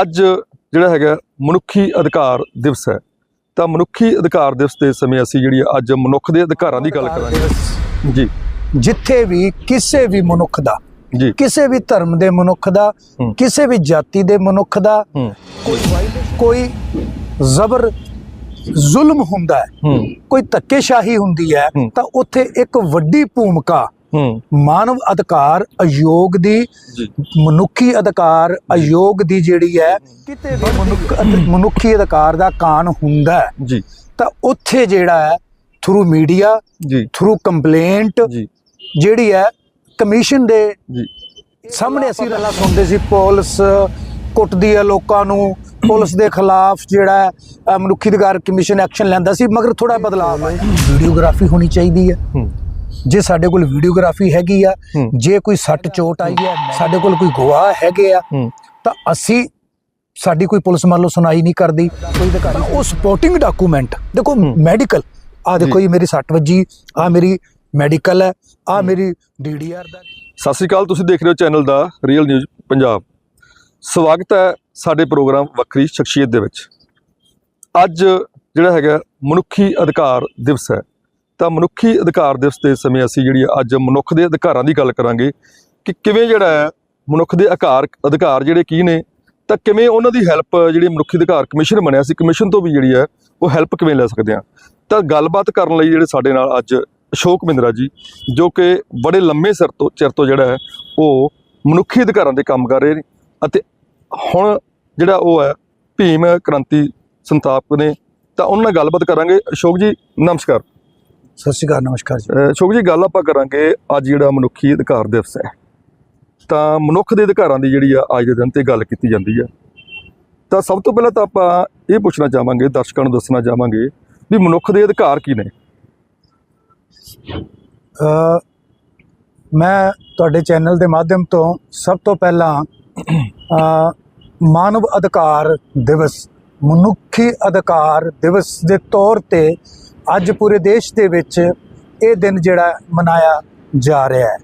ਅੱਜ ਜਿਹੜਾ ਹੈਗਾ ਮਨੁੱਖੀ ਅਧਿਕਾਰ ਦਿਵਸ ਹੈ। ਤਾਂ ਮਨੁੱਖੀ ਅਧਿਕਾਰ ਦਿਵਸ ਦੇ ਸਮੇਂ ਅਸੀਂ ਜਿਹੜੀ ਅੱਜ ਮਨੁੱਖ ਦੇ ਅਧਿਕਾਰਾਂ ਦੀ ਗੱਲ ਕਰਾਂਗੇ। ਜੀ। ਜਿੱਥੇ ਵੀ ਕਿਸੇ ਵੀ ਮਨੁੱਖ ਦਾ ਜੀ। ਕਿਸੇ ਵੀ ਧਰਮ ਦੇ ਮਨੁੱਖ ਦਾ। ਕਿਸੇ ਵੀ ਜਾਤੀ ਦੇ ਮਨੁੱਖ ਦਾ ਕੋਈ ਜ਼ਬਰ ਜ਼ੁਲਮ ਹੁੰਦਾ ਹੈ ਕੋਈ ਧੱਕੇਸ਼ਾਹੀ ਹੁੰਦੀ ਹੈ। ਤਾਂ ਉੱਥੇ ਇੱਕ ਵੱਡੀ ਭੂਮਿਕਾ ਮਾਨਵ ਅਧਿਕਾਰ ਆਯੋਗ ਦੀ ਮਨੁੱਖੀ ਅਧਿਕਾਰ ਆਯੋਗ ਦੀ ਜਿਹੜੀ ਹੈ ਕਿਤੇ ਵੀ ਮਨੁੱਖ ਅਧ- ਮਨੁੱਖੀ ਅਧਿਕਾਰ ਦਾ ਕਾਨ ਹੁੰਦਾ ਹੈ। ਜੀ। ਤਾਂ ਉੱਥੇ ਜਿਹੜਾ ਹੈ ਥਰੂ ਮੀਡੀਆ ਜੀ। ਥਰੂ ਕੰਪਲੇਂਟ ਜੀ। ਜਿਹੜੀ ਹੈ ਕਮਿਸ਼ਨ ਦੇ ਜੀ। ਸਾਹਮਣੇ ਅਸੀਂ ਗੱਲਾਂ ਸੁਣਦੇ ਸੀ ਪੁਲਿਸ ਕੁੱਟਦੀ ਹੈ ਲੋਕਾਂ ਨੂੰ ਪੁਲਿਸ ਦੇ ਖਿਲਾਫ ਜਿਹੜਾ ਮਨੁੱਖੀ ਅਧਿਕਾਰ ਕਮਿਸ਼ਨ ਐਕਸ਼ਨ ਲੈਂਦਾ ਸੀ ਮਗਰ ਥੋੜਾ ਬਦਲਾਅ ਆਇਆ। ਵੀਡੀਓਗ੍ਰਾਫੀ ਹੋਣੀ ਚਾਹੀਦੀ ਹੈ। ਹੂੰ। ਜੇ ਸਾਡੇ ਕੋਲ ਵੀਡੀਓਗ੍ਰਾਫੀ ਹੈਗੀ ਆ। ਜੇ ਕੋਈ ਸੱਟ ਚੋਟ ਆਈ ਹੈ ਸਾਡੇ ਕੋਲ ਕੋਈ ਗਵਾਹ ਹੈਗੇ ਆ ਤਾਂ ਅਸੀਂ ਸਾਡੀ ਕੋਈ ਪੁਲਿਸ ਮੰਨ ਲਓ ਸੁਣਾਈ ਨਹੀਂ ਕਰਦੀ। ਕੋਈ ਅਧਿਕਾਰੀ ਉਹ ਸਪੋਰਟਿੰਗ ਡਾਕੂਮੈਂਟ ਦੇਖੋ। ਮੈਡੀਕਲ ਆ ਦੇਖੋ ਜੀ। ਇਹ ਮੇਰੀ ਸੱਟ ਵੱਜੀ ਆ ਮੇਰੀ ਮੈਡੀਕਲ ਹੈ ਆ ਮੇਰੀ ਡੀਡੀਆਰ ਦਾ। ਸਤਿ ਸ਼੍ਰੀ ਅਕਾਲ ਤੁਸੀਂ ਦੇਖ ਰਹੇ ਹੋ ਚੈਨਲ ਦਾ ਰੀਅਲ ਨਿਊਜ਼ ਪੰਜਾਬ। ਸਵਾਗਤ ਹੈ ਸਾਡੇ ਪ੍ਰੋਗਰਾਮ ਵੱਖਰੀ ਸ਼ਖਸੀਅਤ ਦੇ ਵਿੱਚ। ਅੱਜ ਜਿਹੜਾ ਹੈਗਾ ਮਨੁੱਖੀ ਅਧਿਕਾਰ ਦਿਵਸ ਹੈ। ਤਾਂ ਮਨੁੱਖੀ ਅਧਿਕਾਰ ਦਿਵਸ ਦੇ ਸਮੇਂ ਅਸੀਂ ਜਿਹੜੀ ਅੱਜ ਮਨੁੱਖ ਦੇ ਅਧਿਕਾਰਾਂ ਦੀ ਗੱਲ ਕਰਾਂਗੇ ਕਿ ਕਿਵੇਂ ਜਿਹੜਾ ਹੈ ਮਨੁੱਖ ਦੇ ਅਧਿਕਾਰ ਅਧਿਕਾਰ ਜਿਹੜੇ ਕੀ ਨੇ, ਤਾਂ ਕਿਵੇਂ ਉਹਨਾਂ ਦੀ ਹੈਲਪ ਜਿਹੜੀ ਮਨੁੱਖੀ ਅਧਿਕਾਰ ਕਮਿਸ਼ਨ ਬਣਿਆ ਸੀ, ਕਮਿਸ਼ਨ ਤੋਂ ਵੀ ਜਿਹੜੀ ਹੈ ਉਹ ਹੈਲਪ ਕਿਵੇਂ ਲੈ ਸਕਦੇ ਆ ਤਾਂ ਗੱਲਬਾਤ ਕਰਨ ਲਈ ਜਿਹੜੇ ਸਾਡੇ ਨਾਲ ਅੱਜ ਅਸ਼ੋਕ ਮਿੰਦਰਾ ਜੀ, ਜੋ ਕਿ ਬੜੇ ਲੰਮੇ ਸਿਰ ਤੋਂ, ਚਿਰ ਤੋਂ ਜਿਹੜਾ ਹੈ ਉਹ ਮਨੁੱਖੀ ਅਧਿਕਾਰਾਂ ਦੇ ਕੰਮ ਕਰ ਰਹੇ ਨੇ ਅਤੇ ਹੁਣ ਜਿਹੜਾ ਉਹ ਹੈ ਭੀਮ ਕ੍ਰਾਂਤੀ ਸੰਤਾਪਕ ਨੇ, ਤਾਂ ਉਹਨਾਂ ਨਾਲ ਗੱਲਬਾਤ ਕਰਾਂਗੇ। ਅਸ਼ੋਕ ਜੀ, ਨਮਸਕਾਰ। ਸਤਿ ਸ਼੍ਰੀ ਅਕਾਲ ਨਮਸਕਾਰ ਜੀ। ਅਸ਼ੋਕ ਜੀ ਗੱਲ ਆਪਾਂ ਕਰਾਂਗੇ ਅੱਜ ਜਿਹੜਾ ਮਨੁੱਖੀ ਅਧਿਕਾਰ ਦਿਵਸ ਹੈ। ਤਾਂ ਮਨੁੱਖ ਦੇ ਅਧਿਕਾਰਾਂ ਦੀ ਜਿਹੜੀ ਆ ਅੱਜ ਦੇ ਦਿਨ ਤੇ ਗੱਲ ਕੀਤੀ ਜਾਂਦੀ ਹੈ ਤਾਂ ਸਭ ਤੋਂ ਪਹਿਲਾਂ ਤਾਂ ਆਪਾਂ ਇਹ ਪੁੱਛਣਾ ਚਾਹਾਂਗੇ ਦਰਸ਼ਕਾਂ ਨੂੰ ਦੱਸਣਾ ਚਾਹਾਂਗੇ ਵੀ ਮਨੁੱਖ ਦੇ ਅਧਿਕਾਰ ਕੀ ਨੇ? ਅ, ਮੈਂ ਤੁਹਾਡੇ ਚੈਨਲ ਦੇ ਮਾਧਿਅਮ ਤੋਂ ਸਭ ਤੋਂ ਪਹਿਲਾਂ ਅ, ਮਾਨਵ ਅਧਿਕਾਰ ਦਿਵਸ ਮਨੁੱਖੀ ਅਧਿਕਾਰ ਦਿਵਸ ਦੇ ਤੌਰ ਤੇ ਅੱਜ ਪੂਰੇ ਦੇਸ਼ ਦੇ ਵਿੱਚ ਇਹ ਦਿਨ ਜਿਹੜਾ ਮਨਾਇਆ ਜਾ ਰਿਹਾ ਹੈ।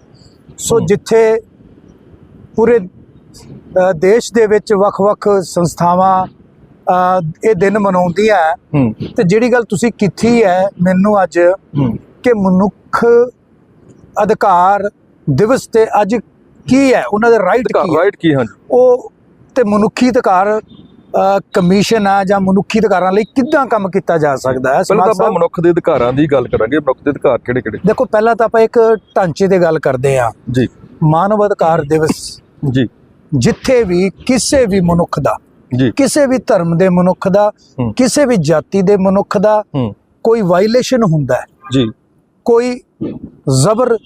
ਸੋ। ਜਿੱਥੇ ਪੂਰੇ ਦੇਸ਼ ਦੇ ਵਿੱਚ ਵੱਖ-ਵੱਖ ਸੰਸਥਾਵਾਂ ਇਹ ਦਿਨ ਮਨਾਉਂਦੀਆਂ ਤੇ ਜਿਹੜੀ ਗੱਲ ਤੁਸੀਂ ਕੀਤੀ ਹੈ ਮੈਨੂੰ ਅੱਜ ਕਿ ਮਨੁੱਖ ਅਧਿਕਾਰ ਦਿਵਸ ਤੇ ਅੱਜ ਕੀ ਹੈ? ਉਹਨਾਂ ਦੇ ਰਾਈਟ ਕੀ ਹੈ? ਰਾਈਟ ਕੀ ਹਨ ਉਹ ਤੇ ਮਨੁੱਖੀ ਅਧਿਕਾਰ ਕਮਿਸ਼ਨ ਆ ਜਾਂ ਮਨੁੱਖੀ ਅਧਿਕਾਰਾਂ ਲਈ ਕਿੱਦਾਂ ਕੰਮ ਕੀਤਾ ਜਾ ਸਕਦਾ ਹੈ? ਪਹਿਲਾਂ ਤਾਂ ਆਪਾਂ ਮਨੁੱਖ ਦੇ ਅਧਿਕਾਰਾਂ ਦੀ ਗੱਲ ਕਰਾਂਗੇ। ਮਨੁੱਖ ਦੇ ਅਧਿਕਾਰ ਕਿਹੜੇ ਕਿਹੜੇ? ਦੇਖੋ ਪਹਿਲਾਂ ਤਾਂ ਆਪਾਂ ਇੱਕ ਢਾਂਚੇ ਤੇ ਗੱਲ ਕਰਦੇ ਆ ਜੀ। ਮਾਨਵ ਅਧਿਕਾਰ ਦਿਵਸ। ਜੀ। ਜਿੱਥੇ ਵੀ ਕਿਸੇ ਵੀ ਮਨੁੱਖ ਦਾ ਜੀ। ਕਿਸੇ ਵੀ ਧਰਮ ਦੇ ਮਨੁੱਖ ਦਾ। ਕਿਸੇ ਵੀ ਜਾਤੀ ਦੇ ਮਨੁੱਖ ਦਾ ਕੋਈ ਵਾਇਲੇਸ਼ਨ ਹੁੰਦਾ ਹੈ। ਜੀ। ਕੋਈ ਜ਼ਬਰ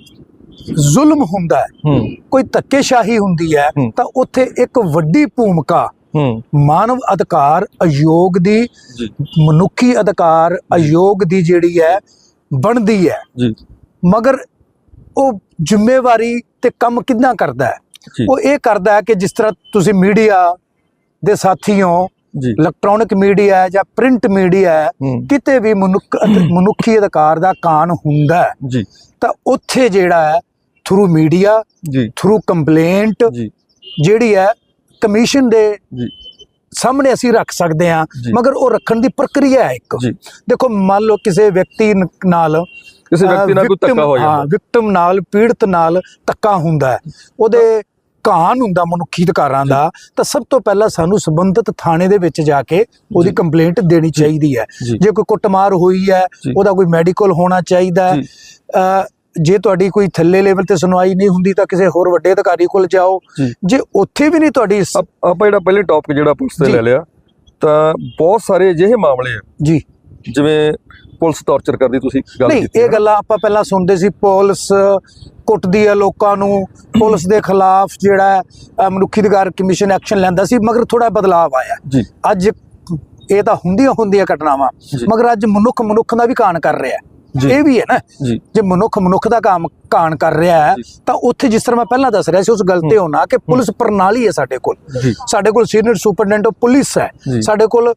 ਜ਼ੁਲਮ ਹੁੰਦਾ ਹੈ। ਕੋਈ ਧੱਕੇਸ਼ਾਹੀ ਹੁੰਦੀ ਹੈ। ਤਾਂ ਉੱਥੇ ਇੱਕ ਵੱਡੀ ਭੂਮਿਕਾ ਮਾਨਵ ਅਧਿਕਾਰ ਆਯੋਗ ਦੀ ਮਨੁੱਖੀ ਅਧਿਕਾਰ ਆਯੋਗ ਦੀ ਜਿਹੜੀ ਹੈ ਬਣਦੀ ਹੈ। ਜੀ। ਮਗਰ ਉਹ ਜ਼ਿੰਮੇਵਾਰੀ ਤੇ ਕੰਮ ਕਿੱਦਾਂ ਕਰਦਾ ਹੈ? ਉਹ ਇਹ ਕਰਦਾ ਹੈ ਕਿ ਜਿਸ ਤਰ੍ਹਾਂ ਤੁਸੀਂ ਮੀਡੀਆ ਦੇ ਸਾਥੀਓ ਇਲੈਕਟ੍ਰੋਨਿਕ ਮੀਡੀਆ ਹੈ ਜਾਂ ਪ੍ਰਿੰਟ ਮੀਡੀਆ ਹੈ ਕਿਤੇ ਵੀ ਮਨੁੱਖ ਮਨੁੱਖੀ ਅਧਿਕਾਰ ਦਾ ਕਾਨ ਹੁੰਦਾ ਹੈ ਜੀ। ਤਾਂ ਉੱਥੇ ਜਿਹੜਾ ਹੈ ਥਰੂ ਮੀਡੀਆ ਜੀ। ਥਰੂ ਕੰਪਲੇਂਟ ਜੀ। ਜਿਹੜੀ ਹੈ ਕਮਿਸ਼ਨ ਦੇ ਜੀ। ਸਾਹਮਣੇ ਅਸੀਂ ਰੱਖ ਸਕਦੇ ਹਾਂ। ਮਗਰ ਉਹ ਰੱਖਣ ਦੀ ਪ੍ਰਕਿਰਿਆ ਹੈ ਇੱਕ। ਦੇਖੋ ਮੰਨ ਲਓ ਕਿਸੇ ਵਿਅਕਤੀ ਨਾਲ ਕਿਸੇ ਵਿਅਕਤੀ ਨਾਲ ਕੋਈ ਧੱਕਾ ਹੋ ਹਾਂ ਜਾਂਦਾ ਵਿਕਟਮ ਨਾਲ ਪੀੜਤ ਨਾਲ ਧੱਕਾ ਹੁੰਦਾ ਹੈ। ਉਹਦੇ ਕਾਨ ਹੁੰਦਾ ਮਨੁੱਖੀ ਅਧਿਕਾਰਾਂ ਦਾ ਤਾਂ ਸਭ ਤੋਂ ਪਹਿਲਾਂ ਸਾਨੂੰ ਸੰਬੰਧਿਤ ਥਾਣੇ ਦੇ ਵਿੱਚ ਜਾ ਕੇ ਉਹਦੀ। ਕੰਪਲੇਂਟ ਦੇਣੀ ਚਾਹੀਦੀ ਹੈ। ਜੀ। ਕੋਈ ਕੁੱਟਮਾਰ ਹੋਈ ਹੈ। ਉਹਦਾ ਕੋਈ ਮੈਡੀਕਲ ਹੋਣਾ ਚਾਹੀਦਾ ਹੈ ਜੀ ਤੁਹਾਡੀ ਕੋਈ ਥੱਲੇ ਲੈਵਲ ਤੇ ਸੁਣਵਾਈ ਨਹੀਂ ਹੁੰਦੀ ਤਾਂ ਕਿਸੇ ਹੋਰ ਵੱਡੇ ਅਧਿਕਾਰੀ ਕੋਲ ਜਾਓ ਜੀ। ਉੱਥੇ ਵੀ ਨਹੀਂ ਤੁਹਾਡੀ ਆਪ- ਜਿਹੜਾ ਪਹਿਲੇ ਟੌਪਿਕ ਜਿਹੜਾ ਪੁਲਿਸ ਤੇ। ਲੈ ਲਿਆ ਤਾਂ ਬਹੁਤ ਸਾਰੇ ਅਜਿਹੇ ਮਾਮਲੇ ਆ ਜੀ ਜਿਵੇਂ ਪੁਲਿਸ ਟਾਰਚਰ ਕਰਦੀ ਤੁਸੀਂ ਗੱਲ ਨਹੀਂ ਕੀਤੀ ਇਹ। ਗੱਲਾਂ ਆਪਾਂ ਪਹਿਲਾਂ ਸੁਣਦੇ ਸੀ ਪੁਲਿਸ ਕੁੱਟਦੀ ਹੈ ਲੋਕਾਂ ਨੂੰ ਪੁਲਿਸ ਦੇ ਖਿਲਾਫ ਜਿਹੜਾ ਮਨੁੱਖੀ ਅਧਿਕਾਰ ਕਮਿਸ਼ਨ ਐਕਸ਼ਨ ਲੈਂਦਾ ਸੀ ਮਗਰ ਥੋੜਾ ਬਦਲਾਅ ਆਇਆ ਜੀ ਅੱਜ ਇਹ ਤਾਂ ਹੁੰਦੀਆਂ ਹੁੰਦੀਆਂ ਘਟਨਾਵਾਂ। ਮਗਰ ਅੱਜ ਮਨੁੱਖ ਮਨੁੱਖ ਦਾ ਵੀ ਕਾਣ ਕਰ ਰਿਹਾ ਹੈ। ਇਹ ਵੀ ਹੈ ਨਾ ਜੀ ਮਨੁੱਖ ਮਨੁੱਖ ਦਾ ਕੰਮ ਕਾਣ ਕਰ ਰਿਹਾ ਹੈ। ਤਾਂ ਉੱਥੇ ਜਿਸ ਤਰ੍ਹਾਂ ਮੈਂ ਪਹਿਲਾਂ ਦੱਸ ਰਿਹਾ ਸੀ ਉਸ ਗੱਲ ਤੇ ਹੋਣਾ ਕਿ ਪੁਲਿਸ ਪ੍ਰਣਾਲੀ ਹੈ ਸਾਡੇ ਕੋਲ ਸਾਡੇ ਕੋਲ ਸੀਨੀਅਰ ਸੁਪਰਡੈਂਟ ਆਫ ਪੁਲਿਸ ਹੈ। ਸਾਡੇ ਕੋਲ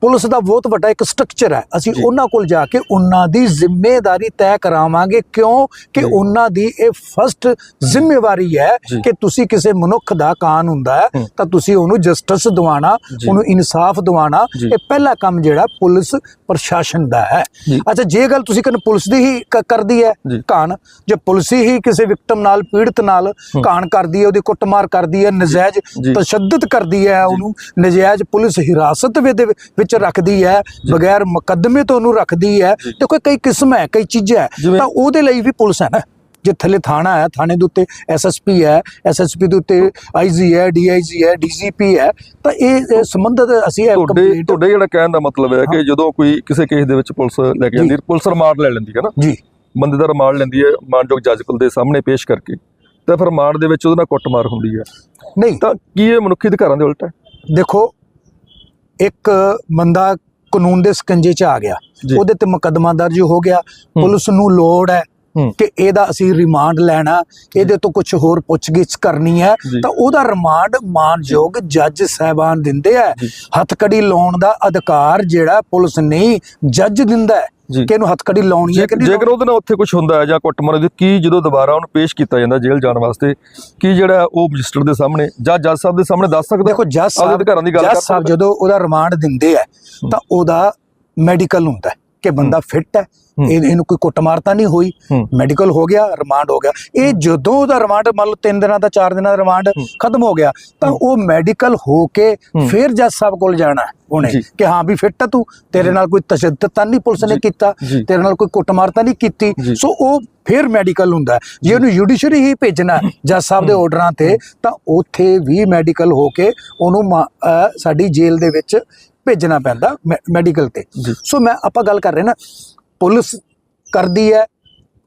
ਪੁਲਿਸ ਦਾ ਬਹੁਤ ਵੱਡਾ ਇੱਕ ਸਟਰਕਚਰ ਹੈ ਅਸੀਂ। ਉਹਨਾਂ ਕੋਲ ਜਾ ਕੇ ਉਹਨਾਂ ਦੀ ਜ਼ਿੰਮੇਵਾਰੀ ਤੈਅ ਕਰਾਵਾਂਗੇ ਕਿਉਂ ਕਿ। ਉਹਨਾਂ ਦੀ ਇਹ ਫਸਟ ਜ਼ਿੰਮੇਵਾਰੀ ਹੈ। ਕਿ ਤੁਸੀਂ ਕਿਸੇ ਮਨੁੱਖ ਦਾ ਕਾਨ ਹੁੰਦਾ ਹੈ। ਤਾਂ ਤੁਸੀਂ ਉਹਨੂੰ ਜਸਟਿਸ ਦਿਵਾਣਾ। ਉਹਨੂੰ ਇਨਸਾਫ ਦਿਵਾਣਾ। ਇਹ ਪਹਿਲਾ ਕੰਮ ਜਿਹੜਾ ਪੁਲਿਸ ਪ੍ਰਸ਼ਾਸਨ ਦਾ ਹੈ। ਅੱਛਾ ਜੇ ਗੱਲ ਤੁਸੀਂ ਕਹਿੰਦੇ ਪੁਲਿਸ ਦੀ ਹੀ ਕ- ਕਰਦੀ ਹੈ। ਕਾਨ ਜੇ ਪੁਲਿਸ ਹੀ ਕਿਸੇ ਵਿਕਟਮ ਨਾਲ ਪੀੜਤ ਨਾਲ ਕਾਨ ਕਰਦੀ ਹੈ ਉਹਦੀ ਕੁੱਟਮਾਰ ਕਰਦੀ ਹੈ ਨਜਾਇਜ਼ ਜੀ। ਤਸ਼ੱਦਦ ਕਰਦੀ ਹੈ ਉਹਨੂੰ ਨਜਾਇਜ਼ ਪੁਲਿਸ ਹਿਰਾਸਤ ਵਿੱਚ ਦੇ ਵਿੱਚ ਰੱਖਦੀ ਹੈ ਬਗੈਰ ਮੁਕੱਦਮੇ ਤੋਂ ਉਹਨੂੰ ਰੱਖਦੀ ਹੈ। ਜੀ। ਦੇਖੋ ਕਈ ਕਿਸਮ ਹੈ ਕਈ ਚੀਜ਼ਾਂ ਹੈ। ਜਿਵੇਂ- ਤਾਂ ਉਹਦੇ ਲਈ ਵੀ ਪੁਲਿਸ ਹੈ ਨਾ। ਜੇ ਥੱਲੇ ਥਾਣਾ ਹੈ ਥਾਣੇ ਦੇ ਉੱਤੇ ਐਸਐਸਪੀ ਹੈ ਐਸਐਸਪੀ ਦੇ ਉੱਤੇ ਆਈਜੀ ਹੈ ਡੀਆਈਜੀ ਹੈ ਡੀਜੀਪੀ ਹੈ ਤਾਂ ਇਹ ਸੰਬੰਧਿਤ ਅਸੀਂ ਇਹ ਤੁਹਾਡੇ ਕੰਪਲੀਟ ਤੁਹਾਡੇ ਜਿਹੜਾ ਕਹਿਣ ਦਾ ਮਤਲਬ ਹੈ ਕਿ ਜਦੋਂ ਕੋਈ ਕਿਸੇ ਕੇਸ ਦੇ ਵਿੱਚ ਪੁਲਿਸ ਲੈ ਕੇ। ਜਾਂਦੀ ਹੈ ਪੁਲਿਸ ਰਿਮਾਂਡ ਲੈ ਲੈਂਦੀ ਹੈ ਨਾ? ਜੀ। ਬੰਦੇ ਦਾ ਰਿਮਾਂਡ ਲੈਂਦੀ ਹੈ ਮਾਨਯੋਗ ਜੱਜ ਕੋਲ ਦੇ ਸਾਹਮਣੇ ਪੇਸ਼ ਕਰਕੇ। ਤਾਂ ਫਿਰ ਰਿਮਾਂਡ ਦੇ ਵਿੱਚ ਉਹਦੇ ਨਾਲ ਕੁੱਟਮਾਰ ਹੁੰਦੀ ਹੈ। ਨਹੀਂ। ਤਾਂ ਕੀ ਇਹ ਮਨੁੱਖੀ ਅਧਿਕਾਰਾਂ ਦੇ ਉਲਟ ਹੈ? ਦੇਖੋ ਇੱਕ ਬੰਦਾ ਕਾਨੂੰਨ ਦੇ ਸਕੰਜੇ 'ਚ ਆ ਗਿਆ। ਉਹਦੇ ਤੇ ਮੁਕੱਦਮਾ ਦਰਜ ਹੋ ਗਿਆ। ਪੁਲਿਸ ਨੂੰ ਲੋੜ ਹੂੰ। ਕਿ ਇਹਦਾ ਅਸੀਂ ਰਿਮਾਂਡ ਲੈਣਾ ਇਹਦੇ ਤੋਂ ਕੁਝ ਹੋਰ ਪੁੱਛਗਿੱਛ ਕਰਨੀ ਹੈ। ਤਾਂ ਉਹਦਾ ਰਿਮਾਂਡ ਮਾਨਯੋਗ ਜੱਜ ਸਾਹਿਬਾਨ ਦਿੰਦੇ ਆ। ਹੱਥਕੜੀ ਲਾਉਣ ਦਾ ਅਧਿਕਾਰ ਜਿਹੜਾ ਪੁਲਿਸ ਨਹੀਂ ਜੱਜ ਦਿੰਦਾ ਹੈ। ਕਿ ਇਹਨੂੰ ਹੱਥਕੜੀ ਲਾਉਣੀ ਹੈ ਕਿ ਨਹੀਂ ਜੇਕਰ ਉਹਦੇ ਨਾਲ ਉੱਥੇ ਕੁਝ ਹੁੰਦਾ ਹੈ ਜਾਂ ਕੁੱਟਮਾਰ ਹੈ, ਕੀ ਜਦੋਂ ਦੁਬਾਰਾ ਉਹਨੂੰ ਪੇਸ਼ ਕੀਤਾ ਜਾਂਦਾ ਜੇਲ੍ਹ ਜਾਣ ਵਾਸਤੇ ਕੀ ਜਿਹੜਾ ਉਹ ਮਜਿਸਟਰ ਦੇ ਸਾਹਮਣੇ ਜਾਂ ਜੱਜ ਸਾਹਿਬ ਦੇ ਸਾਹਮਣੇ ਦੱਸ ਸਕਦਾ ਦੇਖੋ ਜੱਜ ਸਾਹਿਬ ਅਧਿਕਾਰਾਂ ਦੀ ਗੱਲ ਜੱਜ ਸਾਹਿਬ? ਜਦੋਂ ਉਹਦਾ ਰਿਮਾਂਡ ਦਿੰਦੇ ਆ ਤਾਂ ਉਹਦਾ ਮੈਡੀਕਲ ਹੁੰਦਾ ਕਿ ਬੰਦਾ ਫਿੱਟ ਹੈ ਇਹਨੂੰ ਕੋਈ ਕੁੱਟਮਾਰ ਤਾਂ ਨਹੀਂ ਹੋਈ। ਮੈਡੀਕਲ ਹੋ ਗਿਆ ਰਿਮਾਂਡ ਹੋ ਗਿਆ ਇਹ ਜਦੋਂ ਉਹਦਾ ਰਿਮਾਂਡ ਮੰਨ ਲਓ 3 ਦਿਨਾਂ ਦਾ 4 ਦਿਨਾਂ ਦਾ ਰਿਮਾਂਡ। ਖਤਮ ਹੋ ਗਿਆ ਤਾਂ ਉਹ ਮੈਡੀਕਲ ਹੋ ਕੇ। ਫਿਰ ਜੱਜ ਸਾਹਿਬ ਕੋਲ ਜਾਣਾ ਉਹਨੇ। ਕਿ ਹਾਂ ਵੀ ਫਿੱਟ ਤੂੰ ਤੇਰੇ ਨਾਲ ਕੋਈ ਤਸ਼ੱਦਦ ਤਾਂ ਨਹੀਂ ਪੁਲਿਸ ਨੇ। ਕੀਤਾ। ਤੇਰੇ ਨਾਲ ਕੋਈ ਕੁੱਟਮਾਰ ਤਾਂ ਨਹੀਂ ਕੀਤੀ। ਸੋ ਉਹ ਫਿਰ ਮੈਡੀਕਲ ਹੁੰਦਾ। ਜੇ ਉਹਨੂੰ ਜੁਡੀਸ਼ਰੀ ਹੀ ਭੇਜਣਾ ਜੱਜ ਸਾਹਿਬ ਦੇ ਆਰਡਰਾਂ ਤੇ ਤਾਂ ਉੱਥੇ ਵੀ ਮੈਡੀਕਲ ਹੋ ਕੇ ਉਹਨੂੰ ਸਾਡੀ ਜੇਲ੍ਹ ਦੇ ਵਿੱਚ ਭੇਜਣਾ ਪੈਂਦਾ ਮੈਡੀਕਲ ਤੇ ਸੋ ਮੈਂ ਆਪਾਂ ਗੱਲ ਕਰ ਰਹੇ ਨਾ ਪੁਲਿਸ ਕਰਦੀ ਹੈ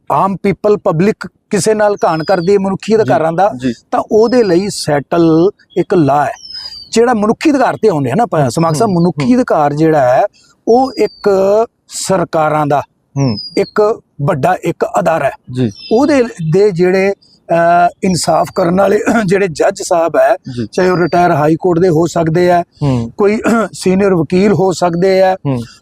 ਆਮ ਪੀਪਲ ਪਬਲਿਕ ਕਿਸੇ ਨਾਲ ਘਾਣ ਕਰਦੀ ਹੈ ਮਨੁੱਖੀ ਅਧਿਕਾਰਾਂ ਦਾ ਤਾਂ ਉਹਦੇ ਲਈ ਸੈਟਲ ਇੱਕ ਲਾ ਹੈ। ਜਿਹੜਾ ਮਨੁੱਖੀ ਅਧਿਕਾਰ ਤੇ ਆਉਂਦੇ ਆ ਨਾ ਸਮਾਜ ਸਾਹਿਬ ਮਨੁੱਖੀ ਅਧਿਕਾਰ ਜਿਹੜਾ ਹੈ ਉਹ ਇੱਕ ਸਰਕਾਰਾਂ ਦਾ ਇੱਕ ਵੱਡਾ ਇੱਕ ਅਦਾਰਾ ਹੈ। ਉਹਦੇ ਦੇ ਜਿਹੜੇ ਇਨਸਾਫ ਕਰਨ ਵਾਲੇ ਜਿਹੜੇ ਜੱਜ ਸਾਹਿਬ ਹੈ ਚਾਹੇ ਉਹ ਰਿਟਾਇਰ ਹਾਈ ਕੋਰਟ ਦੇ ਹੋ ਸਕਦੇ ਆ ਕੋਈ ਸੀਨੀਅਰ ਵਕੀਲ ਹੋ ਸਕਦੇ ਆ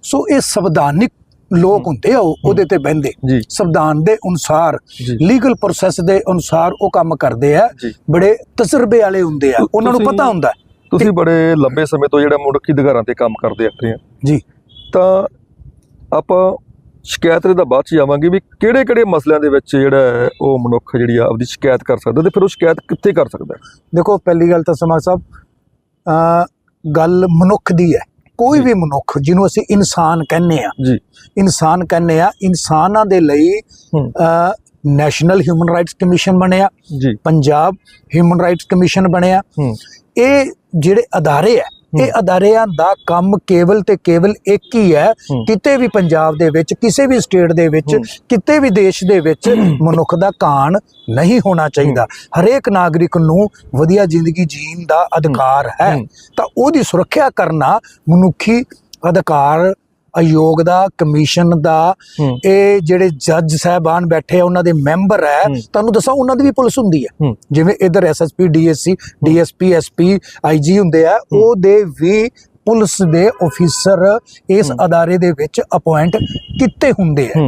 ਸੋ ਇਹ ਸੰਵਿਧਾਨਿਕ ਲੋਕ ਹੁੰਦੇ ਆ ਉਹ- ਉਹਦੇ ਤੇ ਬਹਿੰਦੇ। ਸੰਵਿਧਾਨ ਦੇ ਅਨੁਸਾਰ ਲੀਗਲ ਪ੍ਰੋਸੈਸ ਦੇ ਅਨੁਸਾਰ ਉਹ ਕੰਮ ਕਰਦੇ ਆ। ਬੜੇ ਤਜਰਬੇ ਵਾਲੇ ਹੁੰਦੇ ਆ। ਉਹਨਾਂ ਨੂੰ ਪਤਾ ਹੁੰਦਾ। ਤੁਸੀਂ ਬੜੇ ਲੰਬੇ ਸਮੇਂ ਤੋਂ ਜਿਹੜਾ ਮਨੁੱਖੀ ਅਧਿਕਾਰਾਂ ਤੇ ਕੰਮ ਕਰਦੇ ਆ ਰਹੇ ਆ ਜੀ। ਤਾਂ ਆਪਾਂ ਸ਼ਿਕਾਇਤ ਦਾ ਬਾਅਦ ਚ ਜਾਵਾਂਗੇ ਵੀ ਕਿਹੜੇ ਕਿਹੜੇ ਮਸਲਿਆਂ ਦੇ ਵਿੱਚ ਜਿਹੜਾ ਉਹ ਮਨੁੱਖ ਜਿਹੜੀ ਆ ਆਪਦੀ ਸ਼ਿਕਾਇਤ ਕਰ ਸਕਦਾ ਤੇ ਫਿਰ ਉਹ ਸ਼ਿਕਾਇਤ ਕਿੱਥੇ ਕਰ ਸਕਦਾ? ਦੇਖੋ ਪਹਿਲੀ ਗੱਲ ਤਾਂ ਸਮਾਜ ਸਾਹਿਬ ਗੱਲ ਮਨੁੱਖ ਦੀ ਹੈ। ਕੋਈ। ਵੀ ਮਨੁੱਖ ਜਿਹਨੂੰ ਅਸੀਂ ਇਨਸਾਨ ਕਹਿੰਦੇ ਆ ਜੀ। ਇਨਸਾਨ ਕਹਿੰਦੇ ਆ ਇਨਸਾਨਾਂ ਦੇ ਲਈ ਨੈਸ਼ਨਲ ਹਿਊਮਨ ਰਾਈਟਸ ਕਮਿਸ਼ਨ ਬਣਿਆ ਜੀ। ਪੰਜਾਬ ਹਿਊਮਨ ਰਾਈਟਸ ਕਮਿਸ਼ਨ ਬਣਿਆ। ਇਹ ਜਿਹੜੇ ਅਦਾਰੇ ਆ ਇਹ ਅਦਾਰਿਆਂ ਦਾ ਕੰਮ ਕੇਵਲ ਤੇ ਕੇਵਲ ਇੱਕ ਹੀ ਹੈ। ਕਿਤੇ ਵੀ ਪੰਜਾਬ ਦੇ ਵਿੱਚ ਕਿਸੇ ਵੀ ਸਟੇਟ ਦੇ ਵਿੱਚ। ਕਿਤੇ ਵੀ ਦੇਸ਼ ਦੇ ਵਿੱਚ ਮਨੁੱਖ ਦਾ ਕਾਣ ਨਹੀਂ ਹੋਣਾ ਚਾਹੀਦਾ ਹਰੇਕ ਨਾਗਰਿਕ ਨੂੰ ਵਧੀਆ ਜ਼ਿੰਦਗੀ ਜੀਣ ਦਾ ਅਧਿਕਾਰ ਹੂੰ। ਤਾਂ ਉਹਦੀ ਸੁਰੱਖਿਆ ਕਰਨਾ ਮਨੁੱਖੀ ਅਧਿਕਾਰ ਆਯੋਗ ਦਾ ਕਮਿਸ਼ਨ ਦਾ ਇਹ ਜਿਹੜੇ ਜੱਜ ਸਾਹਿਬਾਨ ਬੈਠੇ ਆ ਉਹਨਾਂ ਦੇ ਮੈਂਬਰ ਹੈ। ਤੁਹਾਨੂੰ ਦੱਸਾਂ ਉਹਨਾਂ ਦੀ ਵੀ ਪੁਲਿਸ ਹੁੰਦੀ ਹੈ। ਜਿਵੇਂ ਇਧਰ SSP DSC DSP SP IG ਹੁੰਦੇ ਆ ਉਹਦੇ ਵੀ ਪੁਲਿਸ ਦੇ ਅਫੀਸਰ ਇਸ। ਅਦਾਰੇ ਦੇ ਵਿੱਚ ਅਪਾਇੰਟ ਕੀਤੇ ਹੁੰਦੇ ਆ।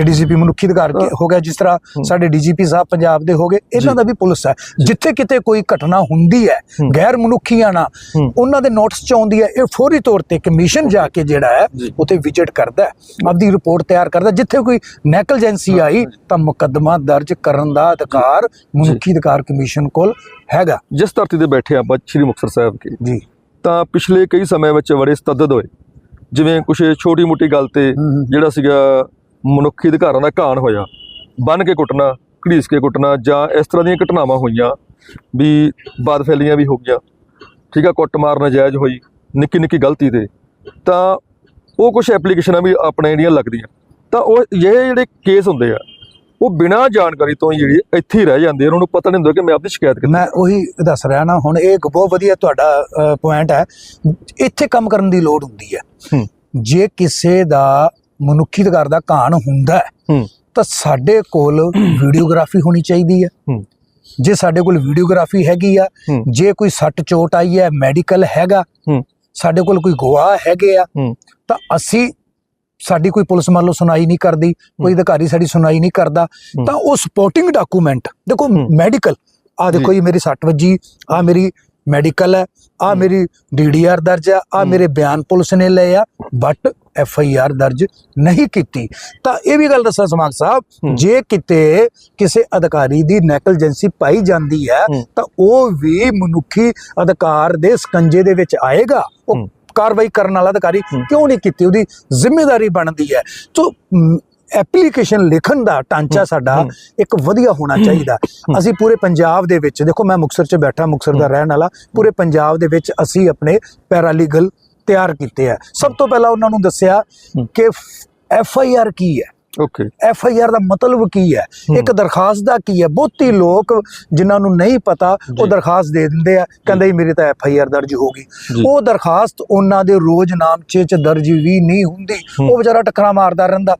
ਏਡੀਜੀਪੀ ਮਨੁੱਖੀ ਅਧਿਕਾਰ ਹੋ ਗਿਆ ਜਿਸ ਤਰ੍ਹਾਂ। ਸਾਡੇ ਡੀਜੀਪੀ ਸਾਹਿਬ ਪੰਜਾਬ ਦੇ ਹੋ ਗਏ ਇਹਨਾਂ। ਦਾ ਵੀ ਪੁਲਿਸ ਹੈ ਜਿੱਥੇ ਕਿਤੇ ਕੋਈ ਘਟਨਾ ਹੁੰਦੀ ਹੈ। ਗੈਰ ਮਨੁੱਖੀਆਂ ਨਾਲ। ਉਹਨਾਂ ਦੇ ਨੋਟਿਸ ਚ ਆਉਂਦੀ ਹੈ ਇਹ ਫੌਰੀ ਤੌਰ ਤੇ ਕਮਿਸ਼ਨ ਜਾ ਕੇ ਜਿਹੜਾ ਹੈ। ਉੱਥੇ ਵਿਜ਼ਿਟ ਕਰਦਾ ਆਪਦੀ ਰਿਪੋਰਟ ਤਿਆਰ ਕਰਦਾ ਜਿੱਥੇ ਕੋਈ ਨੈਕਲਜੈਂਸੀ ਆਈ ਤਾਂ ਮੁਕੱਦਮਾ ਦਰਜ ਕਰਨ ਦਾ ਅਧਿਕਾਰ ਮਨੁੱਖੀ ਅਧਿਕਾਰ ਕਮਿਸ਼ਨ ਕੋਲ ਹੈਗਾ ਜਿਸ ਧਰਤੀ ਤੇ ਬੈਠੇ ਆਪਾਂ ਸ੍ਰੀ ਮੁਕਤਸਰ ਸਾਹਿਬ ਕੇ ਜੀ ਤਾਂ ਪਿਛਲੇ ਕਈ ਸਮੇਂ ਵਿੱਚ ਬੜੇ ਸਤੱਦਦ ਹੋਏ ਜਿਵੇਂ ਕੁਛ ਛੋਟੀ ਮੋਟੀ ਗੱਲ ਤੇ। ਜਿਹੜਾ ਸੀਗਾ ਮਨੁੱਖੀ ਅਧਿਕਾਰਾਂ ਦਾ ਘਾਣ ਹੋਇਆ। ਬੰਨ ਕੇ ਕੁੱਟਣਾ ਘੜੀਸ ਕੇ ਕੁੱਟਣਾ ਜਾਂ ਇਸ ਤਰ੍ਹਾਂ ਦੀਆਂ ਘਟਨਾਵਾਂ ਹੋਈਆਂ ਵੀ ਬਾਦ ਫੈਲੀਆਂ ਵੀ ਹੋ ਗਈਆਂ। ਠੀਕ ਆ ਕੁੱਟਮਾਰ ਨਜਾਇਜ਼ ਹੋਈ ਨਿੱਕੀ ਨਿੱਕੀ ਗਲਤੀ ਤੇ। ਤਾਂ ਉਹ ਕੁਝ ਐਪਲੀਕੇਸ਼ਨਾਂ ਵੀ ਆਪਣੇ ਜਿਹੜੀਆਂ ਲੱਗਦੀਆਂ। ਤਾਂ ਉਹ ਇਹ ਜਿਹੜੇ ਕੇਸ ਹੁੰਦੇ ਆ ਉਹ ਬਿਨਾਂ ਜਾਣਕਾਰੀ ਤੋਂ ਹੀ ਜਿਹੜੀ ਇੱਥੇ ਹੀ ਰਹਿ ਜਾਂਦੇ ਉਹਨਾਂ ਨੂੰ ਪਤਾ ਨਹੀਂ ਹੁੰਦਾ ਕਿ ਮੈਂ ਆਪਣੀ ਸ਼ਿਕਾਇਤ ਕਿੱਥੇ ਮੈਂ ਉਹੀ ਦੱਸ ਰਿਹਾ ਨਾ ਹੁਣ ਇਹ ਇੱਕ ਬਹੁਤ ਵਧੀਆ ਤੁਹਾਡਾ ਪੁਆਇੰਟ ਹੈ। ਇੱਥੇ ਕੰਮ ਕਰਨ ਦੀ ਲੋੜ ਹੁੰਦੀ ਹੂੰ। ਜੇ ਕਿਸੇ ਦਾ ਮਨੁੱਖੀ ਅਧਿਕਾਰ ਦਾ ਕਾਨ ਹੁੰਦਾ ਹੈ ਤਾਂ ਸਾਡੇ ਕੋਲ ਵੀਡੀਓਗ੍ਰਾਫੀ ਹੋਣੀ ਚਾਹੀਦੀ ਹੈ। ਜੇ ਸਾਡੇ ਕੋਲ ਵੀਡੀਓਗ੍ਰਾਫੀ ਹੈਗੀ ਆ ਜੇ ਕੋਈ ਸੱਟ ਚੋਟ ਆਈ ਹੈ ਮੈਡੀਕਲ ਹੈਗਾ ਸਾਡੇ ਕੋਲ ਕੋਈ ਗਵਾਹ ਹੈਗੇ ਆ ਤਾਂ ਅਸੀਂ ਸਾਡੀ ਕੋਈ ਪੁਲਿਸ ਮੰਨ ਲਓ ਸੁਣਾਈ ਨਹੀਂ ਕਰਦੀ ਕੋਈ ਅਧਿਕਾਰੀ ਸਾਡੀ ਸੁਣਾਈ ਨਹੀਂ ਕਰਦਾ। ਤਾਂ ਉਹ ਸਪੋਰਟਿੰਗ ਡਾਕੂਮੈਂਟ ਦੇਖੋ। ਮੈਡੀਕਲ ਆ ਦੇਖੋ। ਇਹ ਮੇਰੀ ਸੱਟ ਵੱਜੀ ਆ ਮੇਰੀ ਮੈਡੀਕਲ ਹੈ ਆ ਹੂੰ। ਮੇਰੀ ਡੀਡੀਆਰ ਦਰਜ ਆ ਆ ਹੂੰ। ਮੇਰੇ ਬਿਆਨ ਪੁਲਿਸ ਨੇ ਲਏ ਆ ਬਟ ਐਫ ਆਈ ਆਰ ਦਰਜ ਨਹੀਂ ਕੀਤੀ ਤਾਂ ਇਹ ਵੀ ਗੱਲ ਦੱਸਾਂ ਸਮਾਜ ਸਾਹਿਬ ਹੂੰ। ਜੇ ਕਿਤੇ ਕਿਸੇ ਅਧਿਕਾਰੀ ਦੀ ਨੈਗਲੀਜੈਂਸੀ ਪਾਈ ਜਾਂਦੀ ਹੈ ਹੂੰ। ਤਾਂ ਉਹ ਵੀ ਮਨੁੱਖੀ ਅਧਿਕਾਰ ਦੇ ਸਕੰਜੇ ਦੇ ਵਿੱਚ ਆਏਗਾ ਉਹ ਹੂੰ। ਕਾਰਵਾਈ ਕਰਨ ਵਾਲਾ ਅਧਿਕਾਰੀ ਹੂੰ। ਕਿਉਂ ਨਹੀਂ ਕੀਤੀ ਉਹਦੀ ਜ਼ਿੰਮੇਵਾਰੀ ਬਣਦੀ ਹੈ ਸੋ ਐਪਲੀਕੇਸ਼ਨ ਲਿਖਣ ਦਾ ਢਾਂਚਾ ਸਾਡਾ। ਇੱਕ ਵਧੀਆ ਹੋਣਾ ਚਾਹੀਦਾ। ਅਸੀਂ ਪੂਰੇ ਪੰਜਾਬ ਦੇ ਵਿੱਚ ਦੇਖੋ ਮੈਂ ਮੁਕਤਸਰ 'ਚ ਬੈਠਾ ਮੁਕਤਸਰ ਦਾ ਰਹਿਣ ਵਾਲਾ ਪੂਰੇ ਪੰਜਾਬ ਦੇ ਵਿੱਚ ਅਸੀਂ ਆਪਣੇ ਪੈਰਾਲੀਗਲ ਤਿਆਰ ਕੀਤੇ ਆ। ਸਭ ਤੋਂ ਪਹਿਲਾਂ ਉਹਨਾਂ ਨੂੰ ਦੱਸਿਆ। ਕਿ ਐਫ ਆਈ ਆਰ ਕੀ ਹੈ? ਓਕੇ। ਐਫ ਆਈ ਆਰ ਦਾ ਮਤਲਬ ਕੀ ਹੈ। ਇੱਕ ਦਰਖਾਸਤ ਦਾ ਕੀ ਹੈ? ਬਹੁਤੀ ਲੋਕ ਜਿਨ੍ਹਾਂ ਨੂੰ ਨਹੀਂ ਪਤਾ ਉਹ। ਦਰਖਾਸਤ ਦੇ ਦਿੰਦੇ ਆ ਕਹਿੰਦੇ ਮੇਰੀ ਤਾਂ ਐਫ ਆਈ ਆਰ ਦਰਜ ਹੋ ਗਈ। ਉਹ ਦਰਖਾਸਤ ਉਹਨਾਂ ਦੇ ਰੋਜ਼ ਨਾਮਚੇ ਚ ਦਰਜ ਵੀ ਨਹੀਂ ਹੁੰਦੀ। ਉਹ ਵਿਚਾਰਾ ਟੱਕਰਾਂ ਮਾਰਦਾ ਰਹਿੰਦਾ।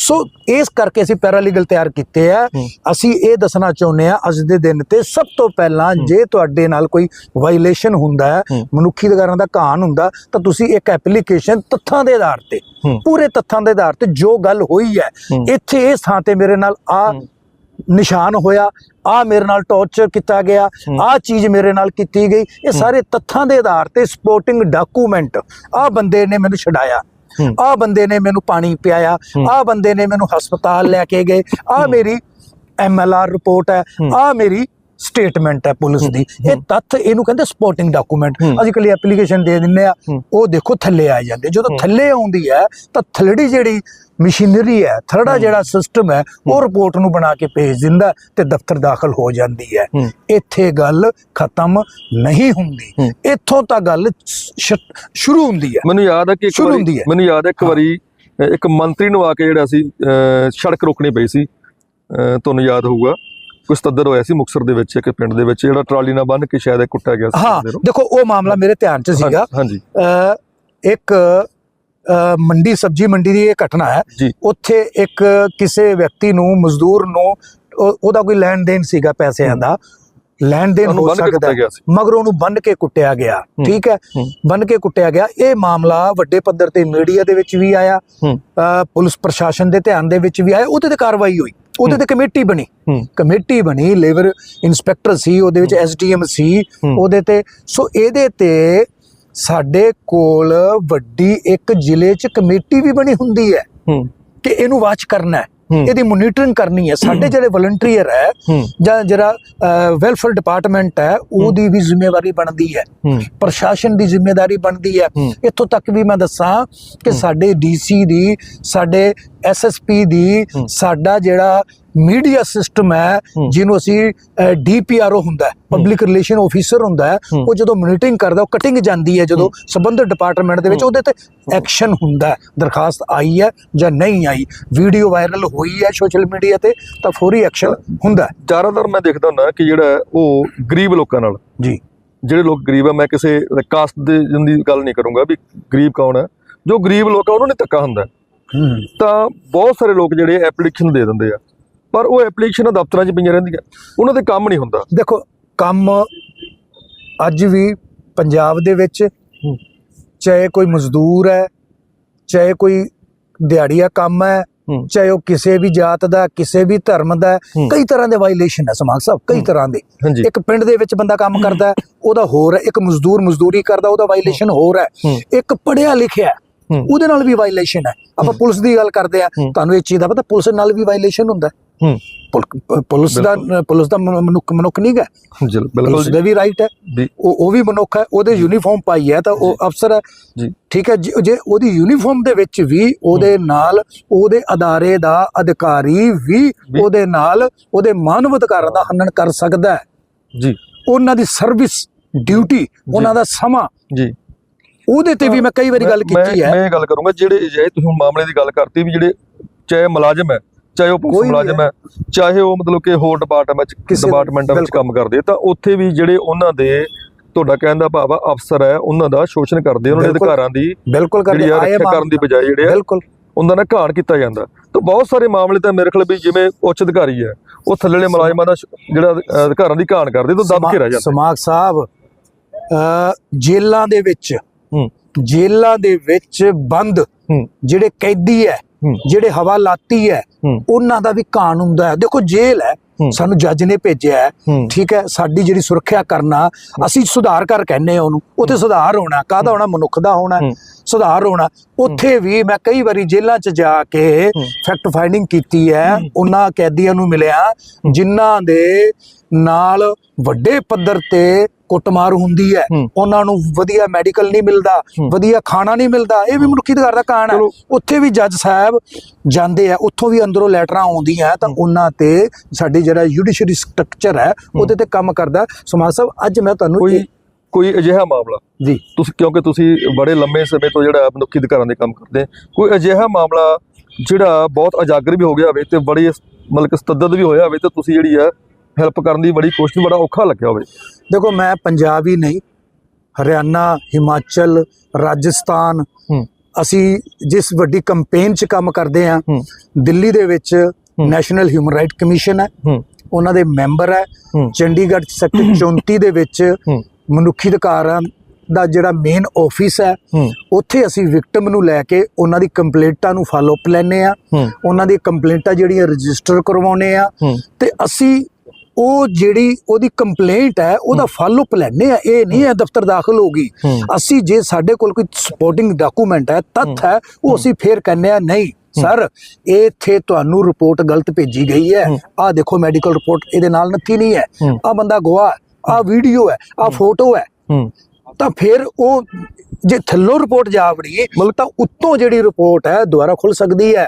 ਸੋ ਇਸ ਕਰਕੇ ਅਸੀਂ ਪੈਰਾਲੀਗਲ ਤਿਆਰ ਕੀਤੇ ਆ। ਅਸੀਂ ਇਹ ਦੱਸਣਾ ਚਾਹੁੰਦੇ ਆ ਅੱਜ ਦੇ ਦਿਨ ਤੇ ਸਭ ਤੋਂ ਪਹਿਲਾਂ ਜੇ ਤੁਹਾਡੇ ਨਾਲ ਕੋਈ ਵਾਇਲੇਸ਼ਨ ਹੁੰਦਾ ਹੈ। ਮਨੁੱਖੀ ਅਧਿਕਾਰਾਂ ਦਾ ਘਾਣ ਹੁੰਦਾ ਤਾਂ ਤੁਸੀਂ ਇੱਕ ਐਪਲੀਕੇਸ਼ਨ ਤੱਥਾਂ ਦੇ ਆਧਾਰ ਤੇ। ਪੂਰੇ ਤੱਥਾਂ ਦੇ ਆਧਾਰ ਤੇ ਜੋ ਗੱਲ ਹੋਈ ਹੈ। ਇੱਥੇ ਇਸ ਥਾਂ ਤੇ ਮੇਰੇ ਨਾਲ ਆ। ਨਿਸ਼ਾਨ ਹੋਇਆ ਆ ਮੇਰੇ ਨਾਲ ਟੌਰਚਰ ਕੀਤਾ ਗਿਆ। ਆ ਚੀਜ਼ ਮੇਰੇ ਨਾਲ ਕੀਤੀ ਗਈ ਇਹ ਸਾਰੇ ਤੱਥਾਂ ਦੇ ਆਧਾਰ ਤੇ ਸਪੋਰਟਿੰਗ ਡਾਕੂਮੈਂਟ ਆ ਬੰਦੇ ਨੇ ਮੈਨੂੰ ਛਡਾਇਆ ਹੂੰ। ਆ ਬੰਦੇ ਨੇ ਮੈਨੂੰ ਪਾਣੀ ਪਿਆਇਆ ਹੂੰ। ਆ ਬੰਦੇ ਨੇ ਮੈਨੂੰ ਹਸਪਤਾਲ ਲੈ ਕੇ ਗਏ ਆ ਹੂੰ। ਮੇਰੀ ਐਮਐਲਆਰ ਰਿਪੋਰਟ ਹੈ ਹੂੰ। ਆ ਮੇਰੀ ਸਟੇਟਮੈਂਟ ਹੈ ਪੁਲਿਸ ਦੀ ਇਹ। ਤੱਥ ਇਹਨੂੰ ਕਹਿੰਦੇ ਸਪੋਰਟਿੰਗ ਡਾਕੂਮੈਂਟ। ਅਸੀਂ ਕੱਲੀ ਐਪਲੀਕੇਸ਼ਨ ਦੇ ਦਿੰਨੇ ਆ। ਉਹ ਦੇਖੋ ਥੱਲੇ ਆ ਜਾਂਦੇ ਜਦੋਂ। ਥੱਲੇ ਆਉਂਦੀ ਹੈ ਤਾਂ ਥੱਲੜੀ ਜਿਹੜੀ ਮਸ਼ੀਨਰੀ ਹੈ ਥਰੜਾ। ਜਿਹੜਾ ਸਿਸਟਮ ਹੈ ਉਹ ਰਿਪੋਰਟ ਨੂੰ ਬਣਾ ਕੇ ਭੇਜ ਦਿੰਦਾ ਤੇ ਦਫ਼ਤਰ ਦਾਖਲ ਹੋ ਜਾਂਦੀ ਹੈ। ਇੱਥੇ ਗੱਲ ਖਤਮ ਨਹੀਂ ਹੁੰਦੀ। ਇੱਥੋਂ ਤਾਂ ਗੱਲ ਸ਼ੁਰੂ ਹੁੰਦੀ ਹੈ ਮੈਨੂੰ ਯਾਦ ਹੈ ਕਿ ਇੱਕ ਸ਼ੁਰੂ ਵਾਰੀ ਹੁੰਦੀ ਹੈ। ਮੈਨੂੰ ਯਾਦ ਹੈ ਇੱਕ। ਵਾਰੀ ਇੱਕ ਮੰਤਰੀ ਨੂੰ ਆ ਕੇ ਜਿਹੜਾ ਸੀ ਸੜਕ ਰੋਕਣੀ ਪਈ ਸੀ ਤੁਹਾਨੂੰ ਯਾਦ ਹੋਊਗਾ ਕੋਈ ਸਤੱਦਰ ਹੋਇਆ ਸੀ ਮੁਕਸਰ ਦੇ ਵਿੱਚ ਇੱਕ ਪਿੰਡ ਦੇ ਵਿੱਚ ਜਿਹੜਾ ਟਰਾਲੀ ਨਾਲ ਬੰਨ ਕੇ ਸ਼ਾਇਦ ਇਹ ਕੁੱਟਿਆ ਗਿਆ ਸੀ ਹਾਂ। ਦੇਖੋ ਉਹ ਮਾਮਲਾ ਮੇਰੇ ਧਿਆਨ 'ਚ ਸੀਗਾ ਹਾਂਜੀ ਇੱਕ ਮੰਡੀ ਸਬਜੀ ਮੰਡੀ ਦੀ ਇਹ ਘਟਨਾ ਹੈ। ਉੱਥੇ ਇੱਕ ਕਿਸੇ ਵਿਅਕਤੀ ਨੂੰ ਮਜ਼ਦੂਰ ਨੂੰ ਉਹ- ਉਹਦਾ ਕੋਈ ਲੈਣ ਦੇਣ ਸੀਗਾ ਪੈਸਿਆਂ ਦਾ। ਲੈਣ ਦੇਣ ਹੋ ਸਕਦਾ ਮਗਰ ਉਹਨੂੰ ਬੰਨ ਕੇ ਕੁੱਟਿਆ ਗਿਆ। ਠੀਕ ਹੈ। ਬੰਨ ਕੇ ਕੁੱਟਿਆ ਗਿਆ। ਇਹ ਮਾਮਲਾ ਵੱਡੇ ਪੱਧਰ ਤੇ ਮੀਡੀਆ ਦੇ ਵਿੱਚ ਵੀ ਆਇਆ। ਪੁਲਿਸ ਪ੍ਰਸ਼ਾਸਨ ਦੇ ਧਿਆਨ ਦੇ ਵਿੱਚ ਵੀ ਆਇਆ। ਉਹਦੇ ਤੇ ਕਾਰਵਾਈ ਹੋਈ। ਉਹਦੇ ਤੇ ਕਮੇਟੀ ਬਣੀ। ਕਮੇਟੀ ਬਣੀ ਲੇਬਰ ਇਨਸਪੈਕਟਰ ਸੀ ਉਹਦੇ ਵਿੱਚ ਐਸਡੀਐਮ ਸੀ। ਉਹਦੇ ਤੇ। ਸੋ ਇਹਦੇ ਤੇ ਸਾਡੇ ਕੋਲ ਵੱਡੀ ਇੱਕ ਜ਼ਿਲ੍ਹੇ 'ਚ ਕਮੇਟੀ ਵੀ ਬਣੀ ਹੁੰਦੀ ਹੈ ਕਿ ਇਹਨੂੰ ਵਾਚ ਕਰਨਾ ਹੈ। ਇਹਦੀ ਮੋਨੀਟਰਿੰਗ ਕਰਨੀ ਹੈ। ਸਾਡੇ ਜਿਹੜੇ ਵਲੰਟੀਅਰ ਹੈ ਜਾਂ ਜਿਹੜਾ ਵੈਲਫੇਅਰ ਡਿਪਾਰਟਮੈਂਟ ਹੈ ਉਹਦੀ ਵੀ ਜ਼ਿੰਮੇਵਾਰੀ ਬਣਦੀ ਹੈ। ਪ੍ਰਸ਼ਾਸਨ ਦੀ ਜ਼ਿੰਮੇਵਾਰੀ ਬਣਦੀ ਹੈ। ਇੱਥੋਂ ਤੱਕ ਵੀ ਮੈਂ ਦੱਸਾਂ ਕਿ। ਸਾਡੇ ਡੀਸੀ ਦੀ ਸਾਡੇ ਐਸਐਸਪੀ ਦੀ। ਸਾਡਾ ਜਿਹੜਾ ਮੀਡੀਆ ਸਿਸਟਮ ਹੈ ਹੂੰ। ਜਿਹਨੂੰ ਅਸੀਂ ਡੀਪੀਆਰਓ ਹੁੰਦਾ ਹੈ ਪਬਲਿਕ ਰਿਲੇਸ਼ਨ ਆਫੀਸਰ ਹੁੰਦਾ ਹੈ ਹੂੰ। ਉਹ ਜਦੋਂ ਮੋਨੀਟਰਿੰਗ ਕਰਦਾ ਉਹ ਕਟਿੰਗ ਜਾਂਦੀ ਹੈ ਜਦੋਂ ਸੰਬੰਧਿਤ ਡਿਪਾਰਟਮੈਂਟ ਦੇ ਵਿੱਚ ਹੂੰ। ਉਹਦੇ ਤੇ ਐਕਸ਼ਨ ਹੁੰਦਾ ਹੈ ਦਰਖਾਸਤ ਆਈ ਹੈ ਜਾਂ ਨਹੀਂ ਆਈ। ਵੀਡੀਓ ਵਾਇਰਲ ਹੋਈ ਹੈ ਸੋਸ਼ਲ ਮੀਡੀਆ ਤੇ ਤਾਂ ਫੌਰੀ ਐਕਸ਼ਨ ਹੁੰਦਾ ਹੈ। ਜ਼ਿਆਦਾਤਰ ਮੈਂ ਦੇਖਦਾ ਹੁੰਦਾ ਕਿ ਜਿਹੜਾ ਹੈ ਉਹ ਗਰੀਬ ਲੋਕਾਂ ਨਾਲ। ਜੀ। ਜਿਹੜੇ ਲੋਕ ਗਰੀਬ ਆ ਮੈਂ ਕਿਸੇ ਕਾਸਟ ਦੇ ਦੀ ਗੱਲ ਨਹੀਂ ਕਰੂੰਗਾ ਵੀ ਗਰੀਬ ਕੌਣ ਹੈ। ਜੋ ਗਰੀਬ ਲੋਕ ਆ ਉਹਨਾਂ ਨੇ ਧੱਕਾ ਹੁੰਦਾ ਹੈ। ਤਾਂ ਬਹੁਤ ਸਾਰੇ ਲੋਕ ਜਿਹੜੇ ਐਪਲੀਕੇਸ਼ਨ ਦੇ ਦਿੰਦੇ ਆ। ਪਰ ਉਹ ਐਪਲੀਕੇਸ਼ਨ ਦਫ਼ਤਰਾਂ 'ਚ ਪਈਆਂ ਰਹਿੰਦੀਆਂ ਉਹਨਾਂ ਦੇ ਕੰਮ ਨਹੀਂ ਹੁੰਦਾ ਦੇਖੋ ਕੰਮ ਅੱਜ ਵੀ ਪੰਜਾਬ ਦੇ ਵਿੱਚ। ਚਾਹੇ ਕੋਈ ਮਜ਼ਦੂਰ ਹੈ ਚਾਹੇ ਕੋਈ ਦਿਹਾੜੀਆ ਕੰਮ ਹੈ। ਚਾਹੇ ਉਹ ਕਿਸੇ ਵੀ ਜਾਤ ਦਾ ਕਿਸੇ ਵੀ ਧਰਮ ਦਾ। ਕਈ ਤਰ੍ਹਾਂ ਦੇ ਵਾਇਲੇਸ਼ਨ ਹੈ ਸਮਾਜ ਸਾਹਿਬ ਕਈ। ਤਰ੍ਹਾਂ ਦੇ ਇੱਕ ਪਿੰਡ ਦੇ ਵਿੱਚ ਬੰਦਾ ਕੰਮ ਕਰਦਾ ਉਹਦਾ ਹੋਰ ਹੈ ਇੱਕ ਮਜ਼ਦੂਰ ਮਜ਼ਦੂਰੀ ਕਰਦਾ ਉਹਦਾ ਵਾਇਲੇਸ਼ਨ ਹੋਰ ਹੈ। ਇੱਕ ਪੜਿਆ ਲਿਖਿਆ। ਉਹਦੇ ਨਾਲ ਵੀ ਵਾਇਲੇਸ਼ਨ ਹੈ ਆਪਾਂ। ਪੁਲਿਸ ਦੀ ਗੱਲ ਕਰਦੇ ਆ। ਤੁਹਾਨੂੰ ਇਹ ਚੀਜ਼ ਦਾ ਪਤਾ ਪੁਲਿਸ ਨਾਲ ਵੀ ਵਾਇਲੇਸ਼ਨ ਹੁੰਦਾ ਹੈ। ਹੂੰ ਪੁਲ- ਪੁਲਿਸ ਦਾ ਪੁਲਿਸ ਦਾ ਮਨੁ- ਮਨੁੱਖ ਮਨੁੱਖ ਨਹੀਂ ਜੀ ਬਿਲਕੁਲ ਜੀ। ਦਾ ਵੀ ਰਾਈਟ ਹੈ। ਉਹ ਉਹ ਵੀ ਮਨੁੱਖ ਹੈ ਉਹਦੇ ਯੂਨੀਫਾਰਮ ਪਾਈ ਹੈ ਤਾਂ ਉਹ ਅਫਸਰ ਹੈ। ਜੀ। ਠੀਕ ਹੈ ਜੇ ਉਹਦੀ ਯੂਨੀਫਾਰਮ ਦੇ ਵਿੱਚ ਵੀ ਉਹਦੇ ਨਾਲ ਉਹਦੇ ਅਦਾਰੇ ਦਾ ਅਧਿਕਾਰੀ ਵੀ ਉਹਦੇ ਨਾਲ ਉਹਦੇ ਮਾਨਵ ਅਧਿਕਾਰਾਂ ਦਾ ਹਨਨ ਕਰ ਸਕਦਾ ਹੈ। ਜੀ। ਉਹਨਾਂ ਦੀ ਸਰਵਿਸ ਡਿਊਟੀ ਉਹਨਾਂ ਦਾ ਸਮਾਂ। ਜੀ। ਉਹਦੇ ਤੇ ਵੀ ਮੈਂ ਕਈ ਵਾਰੀ ਗੱਲ ਕੀਤੀ ਹੈ। ਮੈਂ ਇਹ ਗੱਲ ਕਰੂੰਗਾ ਜਿਹੜੇ ਜੇ ਤੁਸੀਂ ਮਾਮਲੇ ਦੀ ਗੱਲ ਕਰਤੀ ਵੀ ਜਿਹੜੇ ਚਾਹੇ ਮੁਲਾਜ਼ਮ ਹੈ ਚਾਹੇ ਉਹ ਪੁਲਿਸ ਮੁਲਾਜ਼ਮ ਹੈ। ਚਾਹੇ ਉਹ ਮਤਲਬ ਕਿ ਹੋਰ ਡਿਪਾਰਟਮੈਂਟ ਕਿਸੇ- ਡਿਪਾਰਟਮੈਂਟਾਂ ਵਿੱਚ ਕੰਮ ਕਰਦੇ ਤਾਂ ਉੱਥੇ ਵੀ ਜਿਹੜੇ ਉਹਨਾਂ ਦੇ ਤੁਹਾਡਾ ਕਹਿਣ ਦਾ ਭਾਵ ਆ ਅਫਸਰ ਹੈ ਉਹਨਾਂ ਦਾ ਸ਼ੋਸ਼ਣ ਕਰਦੇ ਉਹਨਾਂ ਦੇ। ਅਧਿਕਾਰਾਂ ਦੀ ਬਿਲਕੁਲ ਕਰਦੇ ਆਏ ਕਰਨ ਦੀ ਬਜਾਏ ਜਿਹੜੇ ਬਿਲਕੁਲ। ਉਹਨਾਂ ਦਾ ਘਾਣ ਕੀਤਾ ਜਾਂਦਾ। ਤਾਂ ਬਹੁਤ ਸਾਰੇ ਮਾਮਲੇ ਤਾਂ ਮੇਰੇ ਖਿਆਲ ਵੀ ਜਿਵੇਂ ਉੱਚ ਅਧਿਕਾਰੀ ਹੈ ਉਹ ਥੱਲੇਲੇ ਮੁਲਾਜ਼ਮਾਂ ਦਾ ਜਿਹੜਾ ਅਧਿਕਾਰਾਂ ਦੀ ਘਾਣ ਕਰਦੇ ਤਾਂ ਦੱਬ ਕੇ ਰਹਿ ਜਾਂਦੇ ਸਮਾਗ ਸਾਹਿਬ ਅ, ਜੇਲ੍ਹਾਂ ਦੇ ਵਿੱਚ ਹੂੰ। ਜੇਲ੍ਹਾਂ ਦੇ ਵਿੱਚ ਬੰਦ ਜਿਹੜੇ ਕੈਦੀ ਹੂੰ ਜਿਹੜੇ ਹਵਾਲਾਤੀ ਹੈ ਹੂੰ। ਉਹਨਾਂ ਦਾ ਵੀ ਕਾਨੂੰਨ ਹੁੰਦਾ ਹੈ। ਦੇਖੋ ਜੇਲ੍ਹ ਹੈ। ਸਾਨੂੰ ਜੱਜ ਨੇ ਭੇਜਿਆ ਠੀਕ ਹੈ ਸਾਡੀ ਜਿਹੜੀ ਸੁਰੱਖਿਆ ਕਰਨਾ ਅਸੀਂ ਸੁਧਾਰ ਕਰ ਕਹਿੰਨੇ ਆ ਉਹਨੂੰ। ਉੱਥੇ ਸੁਧਾਰ ਹੋਣਾ ਕਾਹਦਾ ਹੋਣਾ? ਮਨੁੱਖ ਦਾ ਹੋਣਾ। ਸੁਧਾਰ ਹੋਣਾ। ਉੱਥੇ ਵੀ ਮੈਂ ਕਈ ਵਾਰੀ ਜੇਲ੍ਹਾਂ 'ਚ ਜਾ ਕੇ। ਫੈਕਟ ਫਾਈਂਡਿੰਗ ਕੀਤੀ ਹੈ। ਉਹਨਾਂ ਕੈਦੀਆਂ ਨੂੰ ਮਿਲਿਆ ਜਿਨ੍ਹਾਂ ਦੇ ਨਾਲ ਵੱਡੇ ਪੱਧਰ ਤੇ ਕੁੱਟਮਾਰ ਹੁੰਦੀ ਹੈ। ਉਹਨਾਂ ਨੂੰ ਵਧੀਆ ਮੈਡੀਕਲ ਨਹੀਂ ਮਿਲਦਾ। ਵਧੀਆ ਖਾਣਾ ਨਹੀਂ ਮਿਲਦਾ ਇਹ ਵੀ ਮਨੁੱਖੀ ਅਧਿਕਾਰ ਦਾ ਕਾਰਨ ਹੈ। ਉੱਥੇ ਵੀ ਜੱਜ ਸਾਹਿਬ ਜਾਂਦੇ ਆ ਉੱਥੋਂ ਵੀ ਅੰਦਰੋਂ ਲੈਟਰਾਂ ਆਉਂਦੀਆਂ ਤਾਂ ਉਹਨਾਂ ਤੇ ਸਾਡੀ ਜਿਹੜਾ ਜੁਡੀਸ਼ਰੀ ਸਟਰਕਚਰ ਹੈ ਉਹਦੇ ਤੇ ਕੰਮ ਕਰਦਾ। ਸਮਾਜ ਸਾਹਿਬ ਅੱਜ ਮੈਂ ਤੁਹਾਨੂੰ ਕੋਈ ਅਜਿਹਾ ਮਾਮਲਾ? ਜੀ। ਤੁਸੀਂ ਕਿਉਂਕਿ ਤੁਸੀਂ ਬੜੇ ਲੰਮੇ ਸਮੇਂ ਤੋਂ ਜਿਹੜਾ ਮਨੁੱਖੀ ਅਧਿਕਾਰਾਂ ਦੇ ਕੰਮ ਕਰਦੇ ਕੋਈ ਅਜਿਹਾ ਮਾਮਲਾ ਜਿਹੜਾ ਬਹੁਤ ਉਜਾਗਰ ਵੀ ਹੋ ਗਿਆ ਹੋਵੇ ਤੇ ਬੜੀ ਮਤਲਬ ਕਿ ਸਤੱਦਦ ਵੀ ਹੋਇਆ ਹੋਵੇ ਤੇ ਤੁਸੀਂ ਜਿਹੜੀ ਹੈ ਹੈਲਪ ਕਰਨ ਦੀ ਬੜੀ ਕੋਸ਼ਿਸ਼ ਬੜਾ ਔਖਾ ਲੱਗਿਆ ਹੋਵੇ। ਦੇਖੋ ਮੈਂ ਪੰਜਾਬ ਹੀ ਨਹੀਂ ਹਰਿਆਣਾ ਹਿਮਾਚਲ ਰਾਜਸਥਾਨ ਅਸੀਂ ਜਿਸ ਵੱਡੀ ਕੰਪੇਨ 'ਚ ਕੰਮ ਕਰਦੇ ਆ ਦਿੱਲੀ ਦੇ ਵਿੱਚ ਨੈਸ਼ਨਲ ਹਿਊਮਨ ਰਾਈਟ ਕਮਿਸ਼ਨ ਹੈ। ਉਹਨਾਂ ਦੇ ਮੈਂਬਰ ਹੈ। ਚੰਡੀਗੜ੍ਹ ਸੈਕਟਰ 34 ਦੇ ਵਿੱਚ ਮਨੁੱਖੀ ਅਧਿਕਾਰਾਂ ਦਾ ਜਿਹੜਾ ਮੇਨ ਆਫਿਸ ਹੈ ਉੱਥੇ ਅਸੀਂ ਵਿਕਟਮ ਨੂੰ ਲੈ ਕੇ ਉਹਨਾਂ ਦੀ ਕੰਪਲੇਂਟਾਂ ਨੂੰ ਫਾਲੋ ਅਪ ਲੈਨੇ ਆ ਉਹਨਾਂ ਦੀ ਕੰਪਲੇਂਟਾਂ ਜਿਹੜੀਆਂ ਰਜਿਸਟਰ ਕਰਵਾਉਨੇ ਆ ਤੇ ਅਸੀਂ ਉਹ ਜਿਹੜੀ ਉਹਦੀ ਕੰਪਲੇਂਟ ਹੈ ਉਹਦਾ ਫਾਲੋ ਅਪ ਲੈਨੇ ਆ ਇਹ ਨਹੀਂ ਹੈ ਦਫ਼ਤਰ ਦਾਖਲ ਹੋ ਗਈ। ਅਸੀਂ ਜੇ ਸਾਡੇ ਕੋਲ ਕੋਈ ਸਪੋਰਟਿੰਗ ਡਾਕੂਮੈਂਟ ਹੈ ਤੱਥ ਹੈ। ਉਹ ਅਸੀਂ ਫੇਰ ਕਹਿੰਦੇ ਆ ਨਹੀਂ ਸਰ ਇਹ ਇੱਥੇ ਤੁਹਾਨੂੰ ਰਿਪੋਰਟ ਗਲਤ ਭੇਜੀ ਗਈ ਹੈ। ਆਹ ਦੇਖੋ ਮੈਡੀਕਲ ਰਿਪੋਰਟ ਇਹਦੇ ਨਾਲ ਨੱਥੀ ਨਹੀਂ ਹੈ। ਆਹ ਬੰਦਾ ਗਵਾਹ ਆਹ ਵੀਡੀਓ ਹੈ ਆਹ ਫੋਟੋ ਹੂੰ। ਤਾਂ ਫਿਰ ਉਹ ਜੇ ਥੱਲੋਂ ਰਿਪੋਰਟ ਜਾ ਵੜੀ ਮਤਲਬ ਤਾਂ ਉੱਤੋਂ ਜਿਹੜੀ ਰਿਪੋਰਟ ਹੈ ਦੁਬਾਰਾ ਖੁੱਲ ਸਕਦੀ ਹੈ।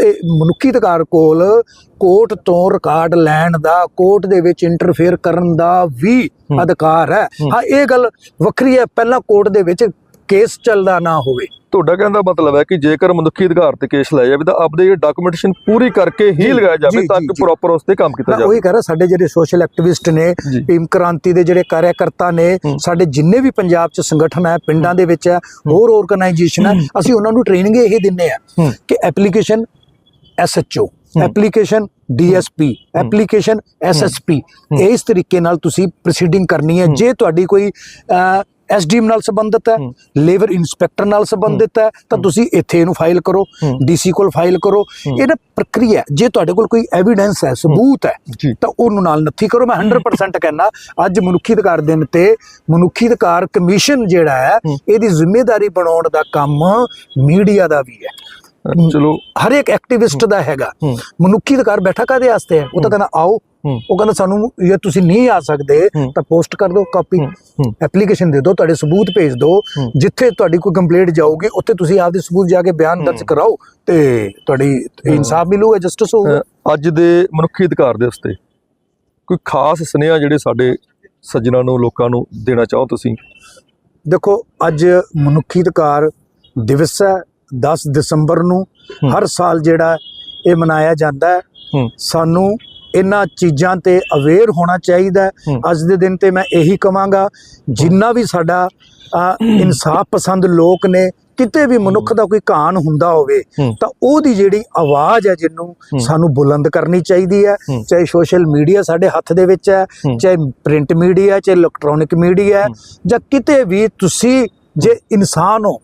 ਇਹ ਮਨੁੱਖੀ ਅਧਿਕਾਰ ਕੋਲ ਕੋਰਟ ਤੋਂ ਰਿਕਾਰਡ ਲੈਣ ਦਾ ਕੋਰਟ ਦੇ ਵਿੱਚ ਇੰਟਰਫੇਅਰ ਕਰਨ ਦਾ ਵੀ। ਅਧਿਕਾਰ ਹੂੰ। ਹਾਂ ਇਹ ਗੱਲ ਵੱਖਰੀ ਹੈ ਪਹਿਲਾਂ ਕੋਰਟ ਦੇ ਵਿੱਚ ਕੇਸ ਚੱਲਦਾ ਨਾ ਹੋਵੇ। ਤੁਹਾਡਾ ਕਹਿਣ ਦਾ ਮਤਲਬ ਹੈ ਕਿ ਜੇਕਰ ਮਨੁੱਖੀ ਅਧਿਕਾਰ ਤੇ ਕੇਸ ਲਾਇਆ ਜਾਵੇ ਤਾਂ ਆਪਦੇ ਇਹ ਡਾਕੂਮੈਂਟੇਸ਼ਨ ਪੂਰੀ ਕਰਕੇ ਹੀ ਲਗਾਇਆ ਜਾਵੇ ਤਾਂ ਕਿ। ਪ੍ਰੋਪਰ ਉਸ ਤੇ ਕੰਮ ਕੀਤਾ ਜਾਵੇ ਉਹੀ ਕਹਿ ਰਿਹਾ ਸਾਡੇ ਜਿਹੜੇ ਸੋਸ਼ਲ ਐਕਟਿਵਿਸਟ ਨੇ ਭੀਮ ਕ੍ਰਾਂਤੀ ਦੇ ਜਿਹੜੇ ਕਾਰਿਆਕਰਤਾ ਨੇ। ਸਾਡੇ ਜਿੰਨੇ ਵੀ ਪੰਜਾਬ 'ਚ ਸੰਗਠਨ ਹੈ ਪਿੰਡਾਂ ਦੇ ਵਿੱਚ ਹੈ ਹੋਰ ਆਰਗੇਨਾਈਜੇਸ਼ਨ ਹੈ ਅਸੀਂ ਉਹਨਾਂ ਨੂੰ ਟ੍ਰੇਨਿੰਗ ਇਹੀ ਦਿੰਨੇ ਆ ਕਿ application SHO. Application DSP application SSP. ਇਸ ਤਰੀਕੇ ਨਾਲ ਤੁਸੀਂ ਪ੍ਰੋਸੀਡਿੰਗ ਕਰਨੀ ਹੂੰ। ਜੇ ਤੁਹਾਡੀ ਕੋਈ ਐਸਡੀਐਮ ਨਾਲ ਸੰਬੰਧਿਤ ਹੈ। ਲੇਬਰ ਇਨਸਪੈਕਟਰ ਨਾਲ ਸੰਬੰਧਿਤ ਹੈ ਤਾਂ। ਤੁਸੀਂ ਇੱਥੇ ਇਹਨੂੰ ਫਾਈਲ ਕਰੋ। ਡੀਸੀ ਕੋਲ ਫਾਈਲ ਕਰੋ ਹੂੰ। ਇਹ ਨਾ ਪ੍ਰਕਿਰਿਆ। ਜੇ ਤੁਹਾਡੇ ਕੋਲ ਕੋਈ ਐਵੀਡੈਂਸ ਹੈ ਸਬੂਤ ਹੈ ਤਾਂ ਉਹਨੂੰ ਨਾਲ ਨੱਥੀ ਕਰੋ ਮੈਂ 100% ਕਹਿਣਾ ਅੱਜ ਮਨੁੱਖੀ ਅਧਿਕਾਰ ਦਿਨ ਤੇ ਮਨੁੱਖੀ ਅਧਿਕਾਰ ਕਮਿਸ਼ਨ ਜਿਹੜਾ ਹੈ। ਇਹਦੀ ਜ਼ਿੰਮੇਵਾਰੀ ਬਣਾਉਣ ਦਾ ਕੰਮ ਮੀਡੀਆ ਦਾ ਵੀ ਹੈ ਚਲੋ ਹਰ ਇੱਕ ਐਕਟਿਵਿਸਟ ਦਾ ਹੈਗਾ ਮਨੁੱਖੀ ਅਧਿਕਾਰ ਬੈਠਾ ਕਾਦੇ ਵਾਸਤੇ ਹੈ ਉਹ ਤਾਂ ਕਹਿੰਦਾ ਆਓ ਉਹ ਕਹਿੰਦਾ ਸਾਨੂੰ ਜੇ ਤੁਸੀਂ ਨਹੀਂ ਆ ਸਕਦੇ। ਤਾਂ ਪੋਸਟ ਕਰ ਦਿਓ ਕਾਪੀ ਐਪਲੀਕੇਸ਼ਨ ਦੇ ਦਿਓ ਤੁਹਾਡੇ ਸਬੂਤ ਭੇਜ ਦਿਓ। ਜਿੱਥੇ ਤੁਹਾਡੀ ਕੋਈ ਕੰਪਲੇਂਟ ਜਾਊਗੀ ਉੱਥੇ ਤੁਸੀਂ ਆਪਦੇ ਸਬੂਤ ਜਾ ਕੇ ਬਿਆਨ ਦਰਜ। ਕਰਾਓ ਤੇ ਤੁਹਾਡੀ ਇਨਸਾਫ ਮਿਲੂਗਾ ਜਸਟਿਸ ਹੋਊਗਾ ਅੱਜ ਦੇ ਮਨੁੱਖੀ ਅਧਿਕਾਰ ਦੇ ਉਸਤੇ ਕੋਈ ਖਾਸ ਸੁਨੇਹਾ ਜਿਹੜੇ ਸਾਡੇ ਸੱਜਣਾ ਨੂੰ ਲੋਕਾਂ ਨੂੰ ਦੇਣਾ ਚਾਹੋ ਤੁਸੀਂ ਦੇਖੋ ਅੱਜ ਮਨੁੱਖੀ ਅਧਿਕਾਰ ਦਿਵਸ ਹੈ 10 ਦਸੰਬਰ ਨੂੰ। ਹਰ ਸਾਲ ਜਿਹੜਾ ਇਹ ਮਨਾਇਆ ਜਾਂਦਾ ਹੂੰ। ਸਾਨੂੰ ਇਹਨਾਂ ਚੀਜ਼ਾਂ ਤੇ ਅਵੇਅਰ ਹੋਣਾ ਚਾਹੀਦਾ। ਅੱਜ ਦੇ ਦਿਨ ਤੇ ਮੈਂ ਇਹੀ ਕਵਾਂਗਾ ਜਿੰਨਾ ਵੀ ਸਾਡਾ ਇਨਸਾਫ ਪਸੰਦ ਲੋਕ ਨੇ ਕਿਤੇ ਵੀ ਮਨੁੱਖ ਦਾ ਕੋਈ ਕਾਨ ਹੁੰਦਾ ਹੋਵੇ। ਤਾਂ ਉਹਦੀ ਜਿਹੜੀ ਆਵਾਜ਼ ਹੈ ਜਿਹਨੂੰ। ਸਾਨੂੰ ਬੁਲੰਦ ਕਰਨੀ ਚਾਹੀਦੀ ਹੈ। ਚਾਹੇ ਸੋਸ਼ਲ ਮੀਡੀਆ ਸਾਡੇ ਹੱਥ ਦੇ ਵਿੱਚ ਹੈ। ਚਾਹੇ ਪ੍ਰਿੰਟ ਮੀਡੀਆ ਚਾਹੇ ਇਲੈਕਟ੍ਰੋਨਿਕ ਮੀਡੀਆ। ਜਾਂ ਕਿਤੇ ਵੀ ਤੁਸੀਂ ਜੇ ਇਨਸਾਨ ਹੋ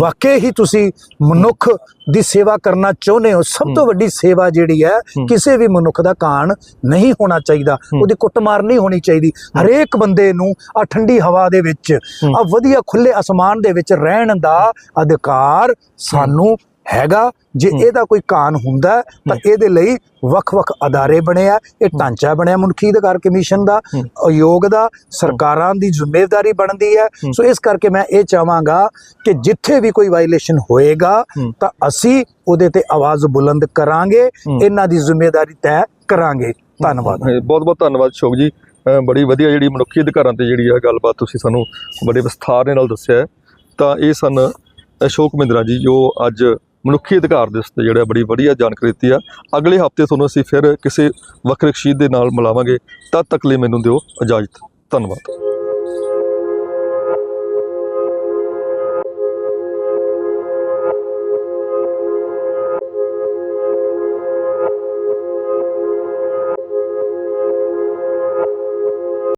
ਵਾਕਈ ਹੀ ਤੁਸੀਂ ਮਨੁੱਖ ਦੀ ਸੇਵਾ ਕਰਨਾ ਚਾਹੁੰਦੇ ਹੋ ਸਭ ਤੋਂ। ਵੱਡੀ ਸੇਵਾ ਜਿਹੜੀ ਹੈ। ਕਿਸੇ ਵੀ ਮਨੁੱਖ ਦਾ ਕਾਣ ਨਹੀਂ ਹੋਣਾ ਚਾਹੀਦਾ। ਉਹਦੀ ਕੁੱਟਮਾਰ ਨਹੀਂ ਹੋਣੀ ਚਾਹੀਦੀ ਹਰੇਕ ਬੰਦੇ ਨੂੰ ਆ ਠੰਡੀ ਹਵਾ ਦੇ ਵਿੱਚ। ਆ ਵਧੀਆ ਖੁੱਲੇ ਅਸਮਾਨ ਦੇ ਵਿੱਚ ਰਹਿਣ ਦਾ ਅਧਿਕਾਰ ਸਾਨੂੰ ਹੈਗਾ ਜੇ। ਇਹਦਾ ਕੋਈ ਕਾਨ ਹੁੰਦਾ ਤਾਂ ਇਹਦੇ ਲਈ ਵੱਖ-ਵੱਖ ਅਦਾਰੇ ਬਣੇ ਆ ਇਹ ਢਾਂਚਾ ਬਣਿਆ ਮਨੁੱਖੀ ਅਧਿਕਾਰ ਕਮਿਸ਼ਨ ਦਾ। ਆਯੋਗ ਦਾ ਸਰਕਾਰਾਂ ਦੀ ਜ਼ਿੰਮੇਵਾਰੀ ਬਣਦੀ ਹੈ। ਸੋ ਇਸ ਕਰਕੇ ਮੈਂ ਇਹ ਚਾਹਾਂਗਾ ਕਿ ਜਿੱਥੇ ਵੀ ਕੋਈ ਵਾਇਲੇਸ਼ਨ ਹੋਏਗਾ। ਤਾਂ ਅਸੀਂ ਉਹਦੇ ਤੇ ਆਵਾਜ਼ ਬੁਲੰਦ ਕਰਾਂਗੇ। ਇਹਨਾਂ ਦੀ ਜ਼ਿੰਮੇਵਾਰੀ ਤੈਅ ਕਰਾਂਗੇ ਧੰਨਵਾਦ ਬਹੁਤ ਬਹੁਤ ਧੰਨਵਾਦ ਸ਼ੋਕ ਜੀ ਬੜੀ ਵਧੀਆ ਜਿਹੜੀ ਮਨੁੱਖੀ ਅਧਿਕਾਰਾਂ ਤੇ ਜਿਹੜੀ ਆ ਗੱਲਬਾਤ ਤੁਸੀਂ ਸਾਨੂੰ ਬੜੇ ਵਿਸਥਾਰ ਨਾਲ ਦੱਸਿਆ। ਤਾਂ ਇਹ ਸਨ ਅਸ਼ੋਕ ਮਿੰਦਰਾ ਜੀ ਜੋ ਅੱਜ ਮਨੁੱਖੀ ਅਧਿਕਾਰ ਦੇ ਤੇ ਜਿਹੜਾ ਬੜੀ ਵਧੀਆ ਜਾਣਕਾਰੀ ਦਿੱਤੀ ਆ। ਅਗਲੇ ਹਫ਼ਤੇ ਤੁਹਾਨੂੰ ਅਸੀਂ ਫਿਰ ਕਿਸੇ ਵੱਖਰੇ ਸ਼ੀਦ ਦੇ ਨਾਲ ਮਿਲਾਵਾਂਗੇ। ਤਦ ਤੱਕ ਲਈ ਮੈਨੂੰ ਦਿਓ ਇਜਾਜ਼ਤ। ਧੰਨਵਾਦ।